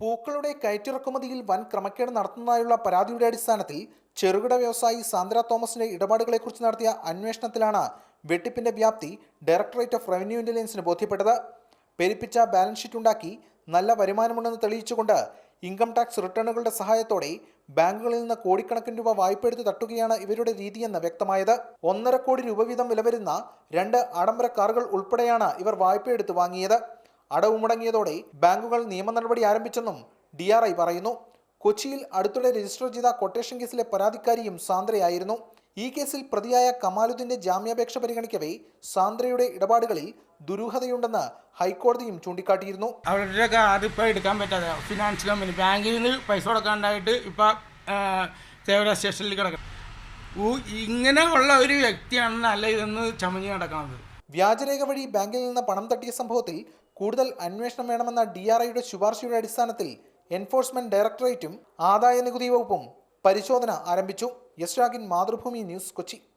പൂക്കളുടെ കയറ്റിറക്കുമതിയിൽ വൻ ക്രമക്കേട് നടത്തുന്നതായുള്ള പരാതിയുടെ അടിസ്ഥാനത്തിൽ ചെറുകിട വ്യവസായി സാന്ദ്ര തോമസിന്റെ ഇടപാടുകളെക്കുറിച്ച് നടത്തിയ അന്വേഷണത്തിലാണ് വെട്ടിപ്പിന്റെ വ്യാപ്തി ഡയറക്ടറേറ്റ് ഓഫ് റവന്യൂ ഇന്റലിജൻസിന് ബോധ്യപ്പെട്ടത്. പെരുപ്പിച്ച ബാലൻസ് ഷീറ്റ് ഉണ്ടാക്കി നല്ല വരുമാനമുണ്ടെന്ന് തെളിയിച്ചുകൊണ്ട് ഇൻകം ടാക്സ് റിട്ടേണുകളുടെ സഹായത്തോടെ ബാങ്കുകളിൽ നിന്ന് കോടിക്കണക്കിന് രൂപ വായ്പ എടുത്ത് തട്ടുകയാണ് ഇവരുടെ രീതിയെന്ന് വ്യക്തമായത്. ഒന്നര കോടി രൂപ വീതം വില വരുന്ന രണ്ട് ആഡംബര കാറുകൾ ഉൾപ്പെടെയാണ് ഇവർ വായ്പയെടുത്ത് വാങ്ങിയത്. അടവ് മുടങ്ങിയതോടെ ബാങ്കുകൾ നിയമ നടപടി ആരംഭിച്ചെന്നും ഡി ആർ ഐ പറയുന്നു. കൊച്ചിയിൽ അടുത്തിടെ രജിസ്റ്റർ ചെയ്ത കൊട്ടേഷൻ കേസിലെ പരാതിക്കാരിയും സാന്ദ്രയായിരുന്നു. ഈ കേസിൽ പ്രതിയായ കമാലുദ്ദീന്റെ ജാമ്യാപേക്ഷ പരിഗണിക്കവേ സാന്ദ്രയുടെ ഇടപാടുകളിൽ ദുരൂഹതയുണ്ടെന്ന് ഹൈക്കോടതിയും ചൂണ്ടിക്കാട്ടിയിരുന്നു. അവരുടെ ഇപ്പോൾ എടുക്കാൻ പറ്റാതെ ഫിനാൻസ് കമ്പനി ബാങ്കിൽ നിന്ന് പൈസ കൊടുക്കാണ്ടായിട്ട് ഇപ്പോൾ സ്റ്റേഷനിൽ ഇങ്ങനെയുള്ള ഇങ്ങനെ ഉള്ള ഒരു വ്യക്തിയാണെന്നല്ല ഇതെന്ന് ചമഞ്ഞ് നടക്കുന്നത് വ്യാജരേഖ വഴി ബാങ്കിൽ നിന്ന് പണം തട്ടിയ സംഭവത്തിൽ കൂടുതൽ അന്വേഷണം വേണമെന്ന ഡി ആർ ഐയുടെ ശുപാർശയുടെ അടിസ്ഥാനത്തിൽ എൻഫോഴ്സ്മെന്റ് ഡയറക്ടറേറ്റും ആദായ നികുതി വകുപ്പും പരിശോധന ആരംഭിച്ചു. യശ്രാഗിൻ മാതൃഭൂമി ന്യൂസ് കൊച്ചി.